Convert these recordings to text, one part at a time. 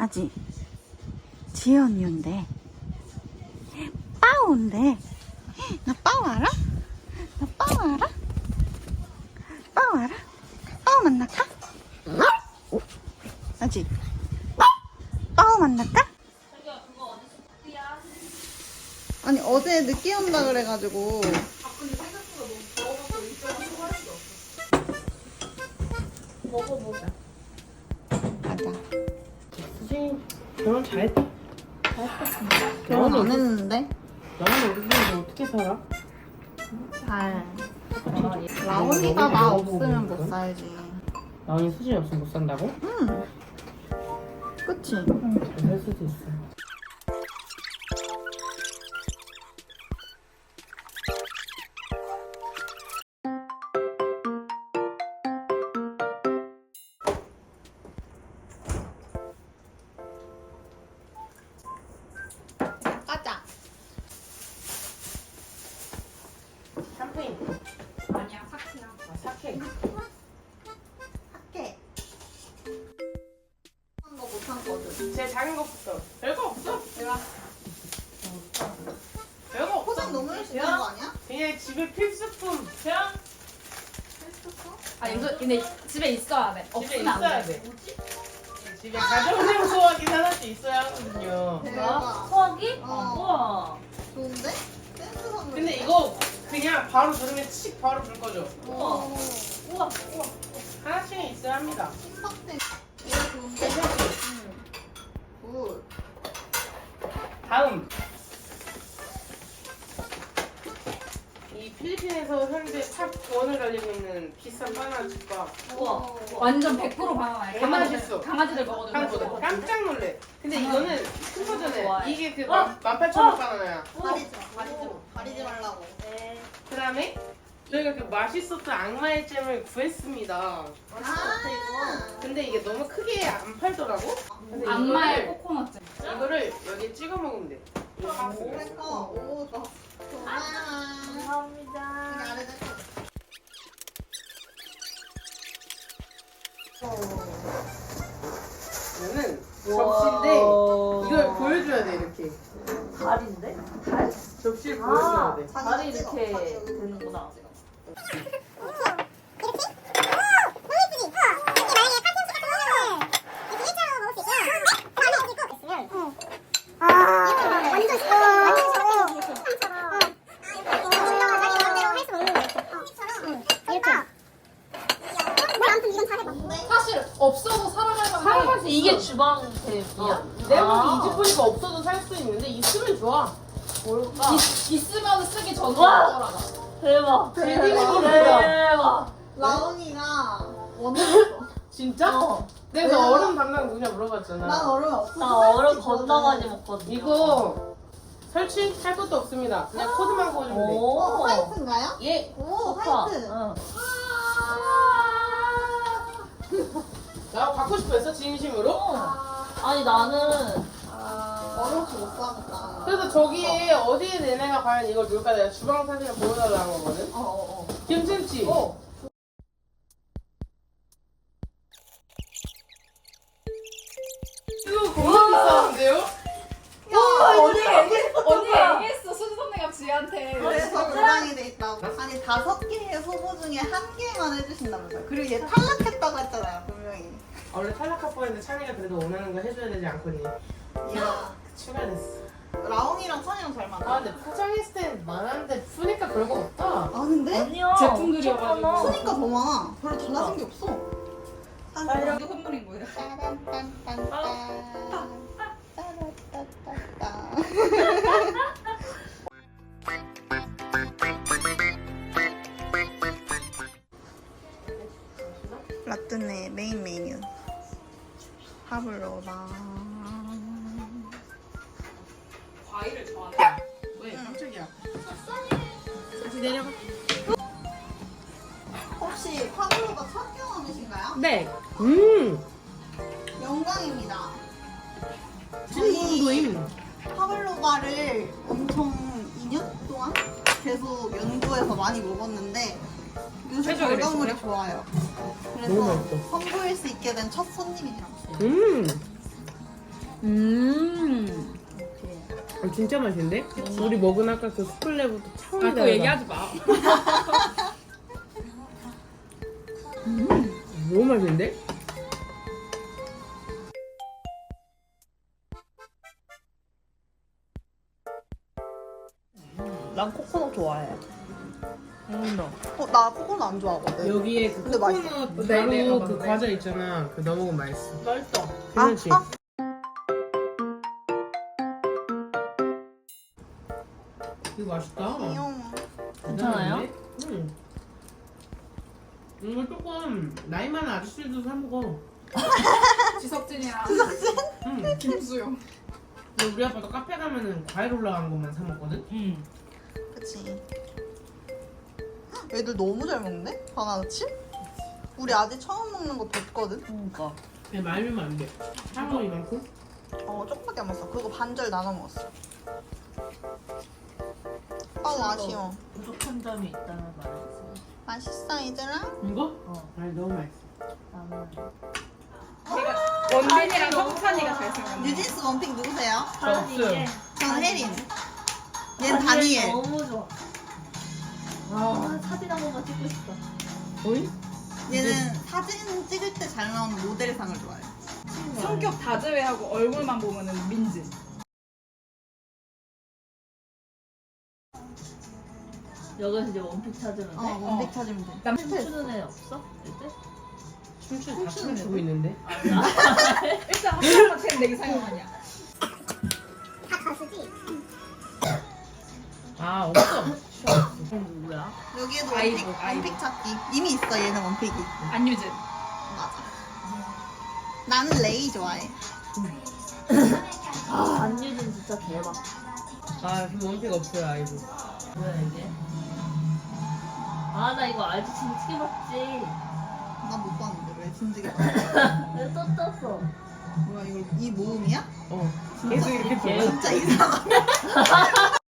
아직 지연이 온대. 빠오 온대. 나 빠오 알아? 나 빠오 알아? 빠오 알아? 빠오 만날까? 아직 빠오 만날까? 아니 어제 늦게 온다 그래가지고 결혼 안 했는데 나는 우리 어떻게 살아? 잘 라온이가 나 없으면 못 살지 나은이 수진이 없으면 못 산다고? 응 그치? 살 수도 있어. 샴페인. 아니야 사키야. 아, 사케. 할게 한거 못한 거든 제 작은 것부터. 별거 없어. 내가. 별거 없어. 포장 너무 열심히 한 거 아니야? 그냥 집에 필수품. 그냥 아 이거 근데 집에 있어야 돼. 집에 없으면 있어야 안 돼. 돼. 집에 가정용 소화기 하나씩 있어야 하거든요. 대박 소화기? 어. 우와. 바로 누르면 칙 바로 불 거죠. 우와. 우와. 우와. 하나씩은 있어야 합니다. 신박대 이거 좋은데? 굿 다음 이 필리핀에서 현재 탑 원을 달리고 있는 비싼 바나나 집밥 우와. 완전 100% 바나나야. 개 강아지들, 맛있어. 강아지들 먹어도 깜짝, 깜짝 놀래 근데 이거는 큰 거잖아요 좋아해. 이게 그 어? 18,000원 바나나야 가리지 마 가리지 마 가리지 말라고 그 다음에 저희가 그 맛있었던 악마의 잼을 구했습니다 아 근데 이게 너무 크게 안 팔더라고 근데 악마의 이거를, 코코넛 잼. 이거를 여기에 찍어 먹으면 돼. 그래서 오 좋아 고마워 감사합니다. 이거 아래 거 이거는 접시인데 이걸 보여줘야 돼 이렇게 다리인데? 접시를 보여줘야 돼. 다리 이렇게 되는구나. 사실 없어도 살아갈 만한 살아갈 수 이게. 주방 템이야? 내가 보기 이집 보니까 없어도 살 수 있는데 있으면 좋아 뭘까? 있으면 쓰기 전후더라고. 대박. 대박. 대박. 라온이가 원했어 진짜? 어. 내가 그 얼음 담당 누구냐 물어봤잖아 난 얼음 없어 나 얼음 많이 먹거든. 이거 설치할 것도 없습니다 그냥 코드만 꽂으면 돼 어, 오. 화이트인가요? 예. 오 좋다. 화이트 응. 나 갖고 싶어 했어 진심으로? 아니 나는 없이 못 사겠다 그래서 저기에 어 디에 내내가 과연 이걸 놓을까 내가 주방 사진을 보여달라는 거거든 어어어. 괜찮지? 어. 이거 겁나 비싸는데요? 언니 얘기했어. 언니 얘기했어. 수지 선배가 지한테. 그래서 보장이 돼 있다고 아니 다섯 개의 후보 중에 한 개만 해주신다면서요 그리고 얘 탈락했다고 했잖아요 분명히 원래 탈락할 뻔했는데 찬이가 그래도 원하는 거 해줘야 되지 않거니 이야 추가됐어. 라온이랑 찬이랑 잘 맞아. 아 근데 포장했을 땐 많았는데 푸니까 별거 없다. 아 근데? 아니야. 엄청 많아. 푸니까 더 많아. 별로 달라진 게 없어. 이거 선물인 거예요. 라떼네 메인 메뉴. 파블로바 과일을 좋아해. 왜 깜짝이야 다시 내려가 혹시 파블로바 첫 경험이신가요? 네 음 영광입니다 진동도임 파블로바를 엄청 2년 동안 계속 연구해서 많이 먹었는데 요새 최적의 결과물이? 좋아요. 그래서. 선보일 수 있게 된 첫 손님이에요. 음 음. 어, 진짜 맛있는데? 우리 먹은 아까 그 차원이 아, 그거 얘기하지 마. 너무 맛있는데? 난 코코넛 좋아해. 음, 어, 나 코코넛 안 좋아하거든. 여기에 그 근데 맛있어. 코코넛 네, 네, 가루 어, 그 맞네. 과자 있잖아. 그 넣어 먹으면 맛있어. 맛있다. 괜찮지? 아, 맛있다. 귀여워. 괜찮아요? 응. 이거 조금 나이 많은 아저씨들도 사 먹어. 지석진이랑 응. 김수영. 근데 우리 아빠도 카페 가면은 과일 올라간 것만 사 먹거든. 응. 그치. 헉, 애들 너무 잘 먹네? 바나나칩? 우리 아직 처음 먹는 거 됐거든? 그러니까. 그냥 말리면 안 돼. 사먹 이만큼? 어, 조금밖에 안 먹었어. 그거 반절 나눠 먹었어. 아, 아쉬워. 부족한 점이 있다면 말해주세요. 맛있어, 얘들아? 이거? 어, 아니 너무 맛있어. 나는 내가 원빈이랑 성찬이가 잘 생겼네. 뉴진스 원픽 누구세요? 저 없어요. 전 혜린. 얘는 다니엘. 너무 좋아. 아, 사진 한 번만 찍고 싶다. 어이? 얘는 사진 찍을 때 잘 나오는 모델상을 좋아해. 성격 다 제외하고 얼굴만 보면은 민지. 여기서 이제 원픽 찾으면 돼? 어, 원픽 찾으면 돼. 남 춤추는 애 없어? 이때? 춤추 다 춤추는 춤추고 있는데. 일단 한 사람한테 내기 사용 아니야. 아 없어. 그럼 누구야? 여기에도 아이브, 원픽, 아이브. 원픽 찾기. 이미 있어, 얘는 원픽이. 안유진. 맞아. 나는 레이 좋아해. 아, 안유진 진짜 대박. 아 지금 원픽 없어요 아이고. 뭐야, 이게? 아, 나 이거 알지? 진지게 봤지. 나못 봤는데 왜 진지게 봐. 왜또 떴어? 뭐야 이거 이 모음이야? 어. 계속 이렇게 개- 돌아. 진짜 이상하네.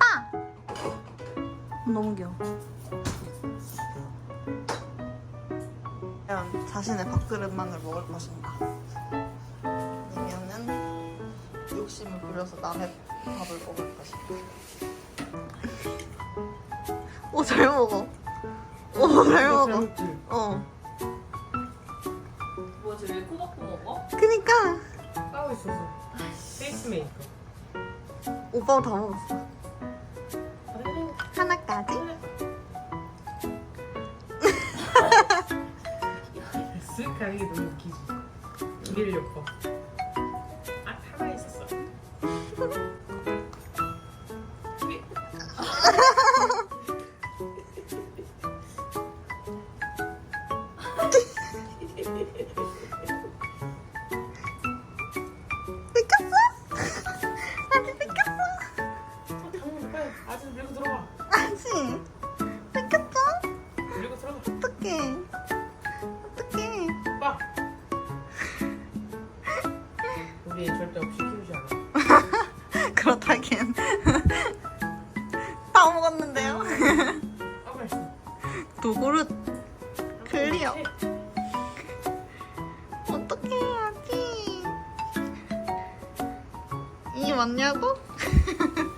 아! 너무 귀여워. 자신의 밥그릇만을 먹을 것인가? 아니면은 욕심을 부려서 남의 밥을 먹을 것인가? 오, 잘 먹어. 오, 잘 먹어. 어. 뭐야, 쟤왜 코박코 먹어? 그니까. 싸고 있어서. 페이스메이커. 오빠가 다 먹었어. 하나까지? 게 너무 웃기지. 기를 엮어. 이 맞냐고?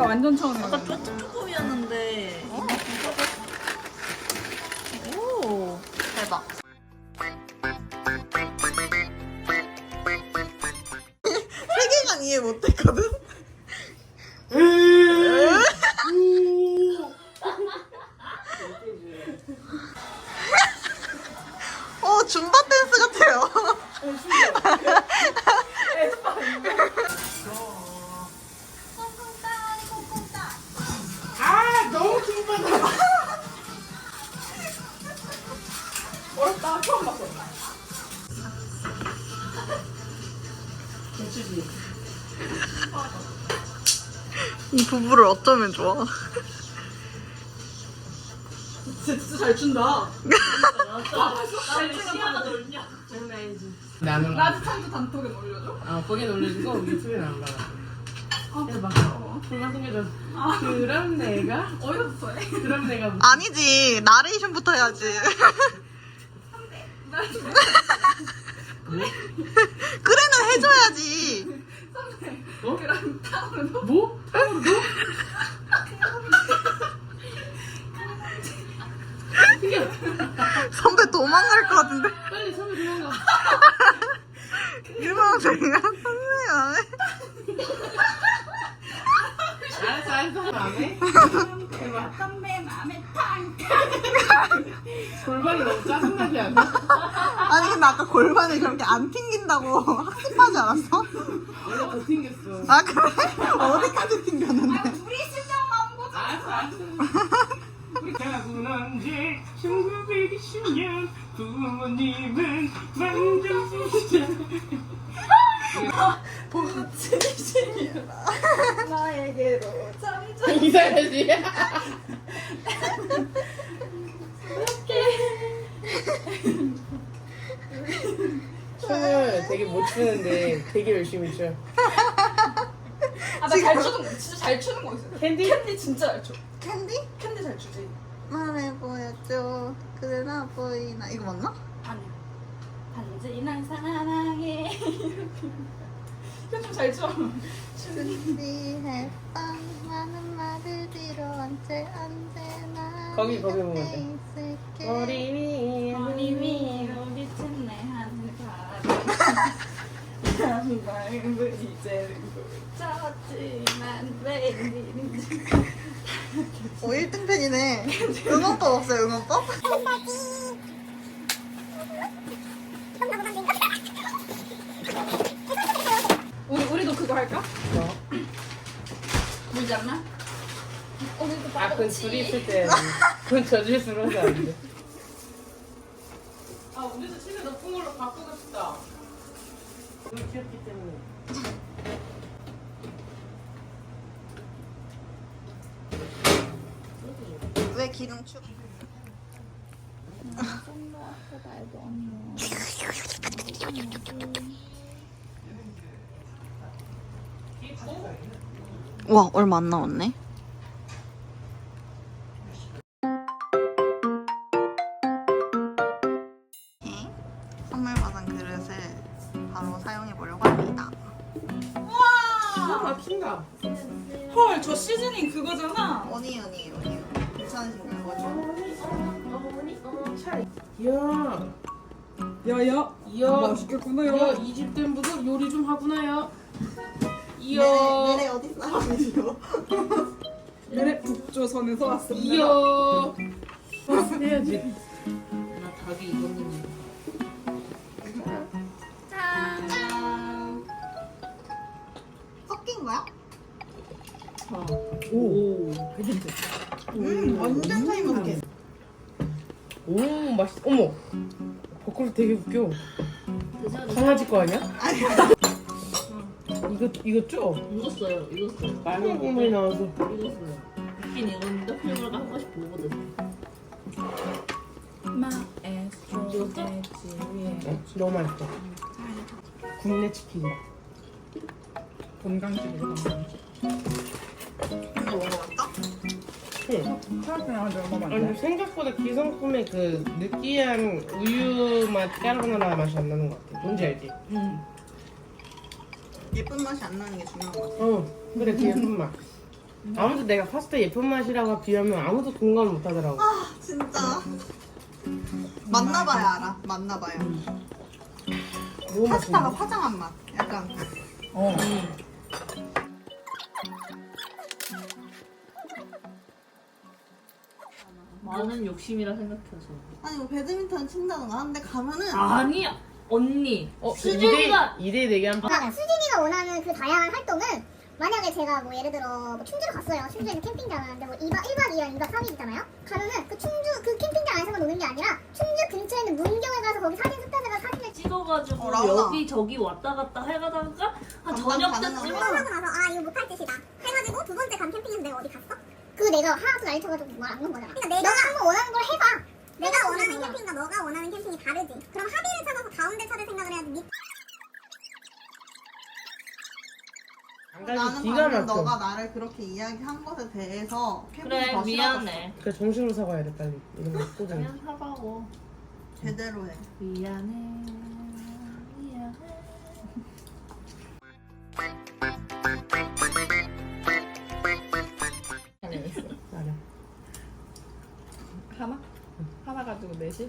완전 처음에. 세계 이 부부를 어쩌면 좋아? 진짜 잘 춘다. 나는 라지 창도 단톡에 올려줘. 아 거기 올려주고 유튜브에 나온 거야. 해봐. 불만 생겨줘. 그럼 내가 어이없어 해. 그럼 내가 아니지 나레이션부터 해야지. 그래는 해줘야지. 어? 그럼 탕으로 뭐? 너? 선배 도망갈 것 같은데. 빨리 선배 도망가. 유명생이야 선배 안 해. 알았어 알았어 안 해? 해봐. 선배 맘에 탕. 골반이 너무 짜증나게 안 해? 아니 근데 아까 골반이 그렇게 안 튕긴다고 학습하지 않았어? 아 그래? 어디까지 튕겼는데? 둘이 실장 나온 거죠. 알았어 알았어. 우리 가고 지 1920년 부모님은 만져주시자. 나에게로 잠자. 이사야지. 춤을 되게 못 추는데 되게 열심히 춰. 아나잘 추는 거 진짜 잘 추는 거 있어. 캔디? 캔디 진짜 잘 춰. 캔디? 캔디 잘 추지. 말해 보여줘 그나 보이나 이거 맞나? 아니. 단지 날 사랑해. 좀잘 춰. 준비해 빵 많은 말을 뒤로 언제 언제나 거기, 거기 네 보면 돼. 있을게. 머리 위에 머리 위로 비친 내 하늘 바람 한 발을 이제는 쳤지만 웬일인지 오 1등 팬이네 응원법 없어요 응원법? 우리, 우리도 그거 할까? 뭐? 물지 않나? 우리도 아, 그건 둘이 있을 때. 그건 저질스러워서 안 돼. 아, 우리도 침대 높은 걸로 바꾸고 싶다. 너무 귀엽기 때문에. 왜 기름 추? 와 얼마 안 남았네. 그거잖아. 어니언이에요, 어니언. 괜찮으신가요, 거죠? 이야, 야야. 이야. 맛있겠구나요. 이야, 이집 된 부부 요리 좀 하구나요. 이야, 내래, 내래 어디 사람이시오? 내래 북조선에서 왔습니다. 이야. 해야지. 나 닭이 익었는데. 섞인 거야? 오, 음, 완전 사이먼게. 오, 맛있. 어머, 버클 되게 웃겨. 강아지 거 아니야? 이거 이거 쪄. 익었어요. 익었어요. 빨간 국물이 나와서. 익었어요. 익긴 익었는데 훌륭하다 한 번씩 보거든. 어, 너무 맛있어. 국내 치킨. 건강식이다. 이거? 응. 얼마 아니 생각보다 기성품의 그 느끼한 우유 맛 까르보나라 맛이 안 나는 것 같아. 뭔지 알지? 응. 예쁜 맛이 안 나는 게 중요한 것 같아. 어, 그래 그 예쁜 맛. 아무도 내가 파스타 예쁜 맛이라고 비하면 아무도 공감을 못 하더라고. 아, 진짜. 만나봐야 알아. 만나봐야. 너무 파스타가 맛있네. 화장한 맛. 약간. 어. 많은 욕심이라 생각해서. 아니, 뭐 배드민턴 친다던가 하는데 가면은. 아니야. 언니. 어, 수정이가 2대 2대 대기한 파. 그러니까 수진이가 원하는 그 다양한 활동은 만약에 제가 뭐 예를 들어 뭐 충주를 갔어요. 충주에 있는 캠핑장을 근데 뭐 2박 1박 2일, 2박 3일 있잖아요. 가면은 그 충주 그 캠핑장 안에서만 노는 게 아니라 충주 근처에 있는 문 그래서 거기 사진 습관에서 사진을 찍어가지고 어. 여기 저기 왔다 갔다 해가다가 한 저녁 가능한 때쯤 거야? 하고 나서 아 이거 못할 짓이다 해가지고 두 번째 간 캠핑에서 내가 어디 갔어? 내가 하나도 날 쳐가지고 말안 건 거잖아 그러니까 내가 한번 원하는 걸 해봐 내가 원하는 캠핑과 너가 원하는 캠핑이 다르지 그럼 합의를 찾아서 가운데 차를 생각을 해야지 밑 나는 기가 방금 막혀. 너가 나를 그렇게 이야기한 것에 대해서 캠핑 그래 더 미안해 그래 정신으로 사과해야 돼 빨리 이런 거 꼬장. 그냥 사과고. 제대로 해. 미안해 하나? 하나 가지고 넷이?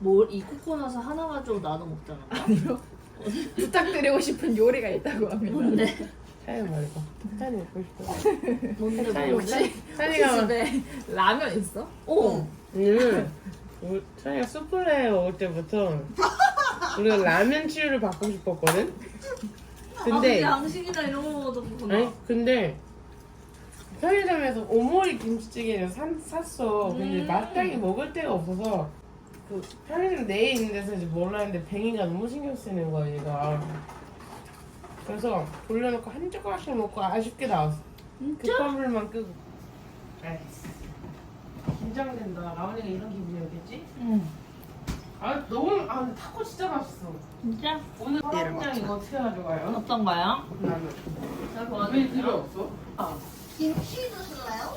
뭘 이 코코넛을 하나 가지고 나눠 먹자는 거야? 부탁드리고 싶은 요리가 있다고 합니다. 뭔데? 차이 말해봐. 차이 먹고 싶어. 뭔데 차이 뭐지? 차이 차이가 집에 라면 있어? 오! 오늘 우리 차이가 수플레 먹을 때부터 우리가 라면 치유를 받고 싶었거든. 아 근데 근데 양식이나 이런 거 먹어도 그렇구나 근데 편의점에서 오모리 김치찌개를 산, 샀어. 근데 음. 마땅히 먹을 데가 없어서 그 편의점 내에 있는 데서 이제 몰랐는데 뱅이가 너무 신경 쓰이는 거야 얘가. 그래서 돌려놓고 한 젓가락씩 먹고 아쉽게 나왔어. 급한 불만 끄고. 에이, 긴장된다. 라온이가 이런 기분이었겠지? 응 아 너무 아 근데 타코 진짜 맛있어. 진짜? 오늘 화장장 이거 어떻게 가져가요? 어떤가요? 라면. 잘왜 필요 보여드릴게요 없어? 아. 김치 드실래요?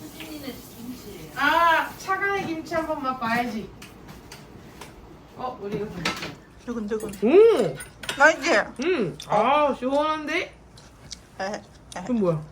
수진이네 김치 아 차가의 김치 한 번만 봐야지. 어 우리 이거 좀. 두근두근. 음, 맛있지? 음, 아 시원한데? 에헤. 그럼 뭐야?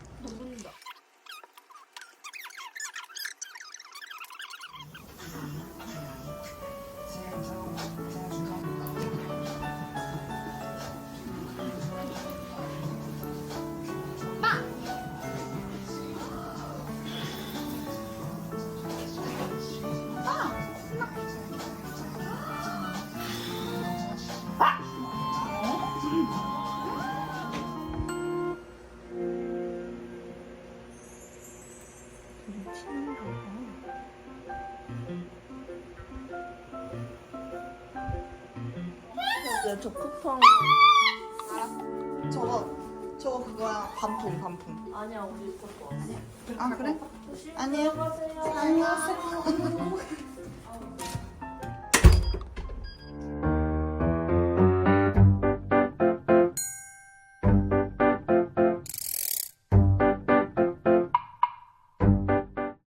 맞아 저 쿠팡 저거 저거 그거야 반품 반품. 아니야 우리 것도 아니야 아 그래? 조심 아니에요. 들어가세요 안녕하세요.